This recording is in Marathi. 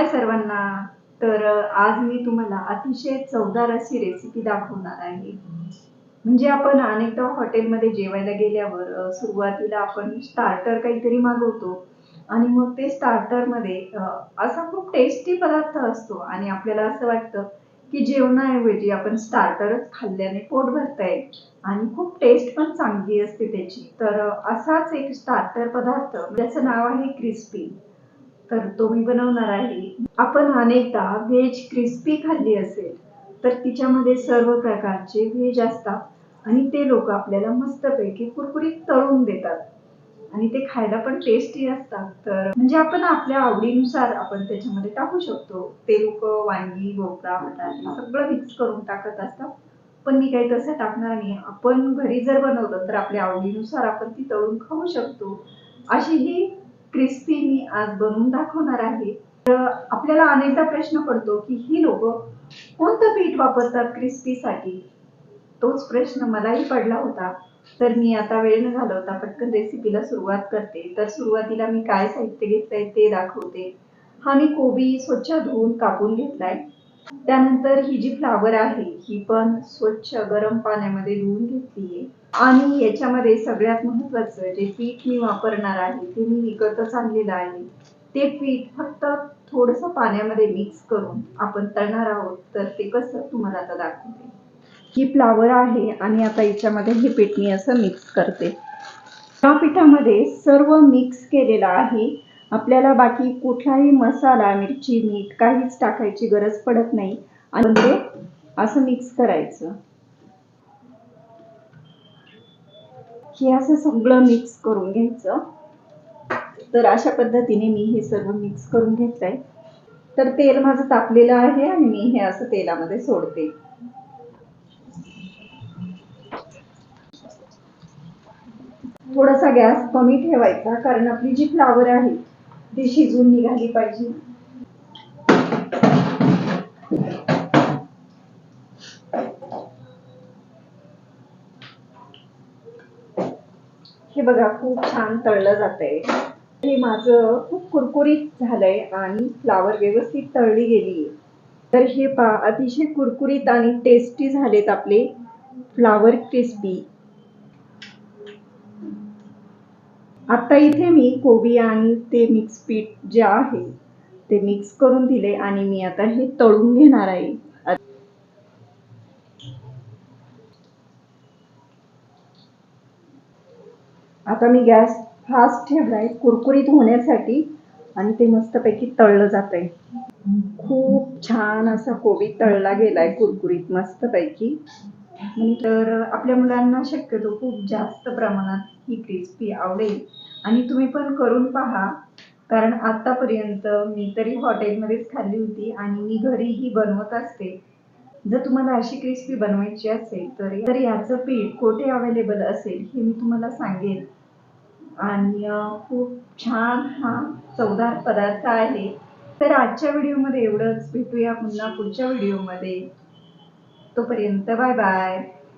हाय सर्वांना? तर आज मी तुम्हाला अतिशय चवदार अशी रेसिपी दाखवणार आहे. म्हणजे आपण अनेकदा हॉटेलमध्ये जेवायला गेल्यावर सुरुवातीला आपण स्टार्टर काहीतरी मागवतो आणि मग ते स्टार्टरमध्ये असा खूप टेस्टी पदार्थ असतो आणि आपल्याला असं वाटतं की जेवणाऐवजी आपण स्टार्टरच खाल्ल्याने पोट भरतंय आणि खूप टेस्ट पण चांगली असते त्याची. तर असाच एक स्टार्टर पदार्थ ज्याचं नाव आहे क्रिस्पी तर तो मी बनवणार आहे. आपण अनेकदा व्हेज क्रिस्पी खाल्ली असेल तर तिच्यामध्ये सर्व प्रकारचे व्हेज असतात आणि ते लोक आपल्याला मस्तपैकी कुरकुरीत तळून देतात. आणि ते खायला पण टेस्टी असतात. तर म्हणजे आपण आपल्या आवडीनुसार आपण त्याच्यामध्ये टाकू शकतो. ते लोक वांगी भोपळा बटाटे सगळं मिक्स करून टाकत असतात. पण मी काही तसं टाकणार नाही. आपण घरी जर बनवलं तर आपल्या आवडीनुसार आपण ती तळून खाऊ शकतो. अशी ही क्रिस्पी मी आज बनवून दाखवणार आहे. तर आपल्याला अनेकदा प्रश्न पडतो की ही लोक कोणतं पीठ वापरतात क्रिस्पीसाठी तोच प्रश्न मलाही पडला होता. तर मी आता वेळ न घालवता पटकन रेसिपीला सुरुवात करते. तर सुरुवातीला मी काय साहित्य घेतलंय ते दाखवते. हा मी कोबी स्वच्छ धुवून कापून घेतलाय. त्यानंतर ही जी फ्लावर आहे ही पण स्वच्छ गरम पाण्यामध्ये धुवून घेतलीये. आणि याच्यामध्ये सगळ्यात महत्वाचं जे पीठ मी वापरणार आहे ते मी विकतच आणलेलं आहे ते पीठ फक्त थोडस पाण्यामध्ये मिक्स करून आपण तळणार आहोत तर ते कसं तुम्हाला आता दाखवते. ही फ्लावर आहे आणि आता याच्यामध्ये हे पीठ मी असं मिक्स करते. या पिठामध्ये सर्व मिक्स केलेलं आहे. आपल्याला बाकी कुठलाही मसाला मिरची मीठ काहीच टाकायची गरज पडत नाही. आणि ते असं मिक्स करायचं. हे असं सगळं मिक्स करून घ्यायचं. तर अशा पद्धतीने मी हे सर्व मिक्स करून घेतलंय. तर तेल माझं तापलेलं आहे आणि मी हे असं तेलामध्ये सोडते. थोडासा गॅस कमी ठेवायचा कारण आपली जी फ्लावर आहे ती शिजून निघाली पाहिजे. हे बघा खूप छान तळलं जातंय. हे माझं खूप कुरकुरीत झालंय आणि फ्लावर व्यवस्थित तळली गेली तर हे पा अतिशय कुरकुरीत आणि टेस्टी झालेत आपले फ्लावर क्रिस्पी आता इथे मी कोबी आणि ते मिक्स पीठ जे आहे ते मिक्स करून दिले आणि मी आता हे तळून घेणार आहे. आता मी गॅस फास्ट ठेवलाय कुरकुरीत होण्यासाठी आणि ते मस्तपैकी तळलं जात आहे खूप छान असा कोबी तळला गेलाय कुरकुरीत मस्तपैकी. तर आपल्या मुलांना शक्यतो खूप जास्त प्रमाणात ही क्रिस्पी आवडेल. आणि तुम्ही पण करून पहा. कारण आतापर्यंत मी तरी हॉटेलमध्येच खाल्ली होती आणि मी घरीही बनवत असते. जर तुम्हाला अशी क्रिस्पी बनवायची असेल तर तर याचं पीठ कोठे अवेलेबल असेल हे मी तुम्हाला सांगेन. आणि खूप छान हा चवदार पदार्थ आहे. तर आजच्या व्हिडिओमध्ये एवढंच. भेटूया पुन्हा पुढच्या व्हिडिओमध्ये तोपर्यंत बाय बाय.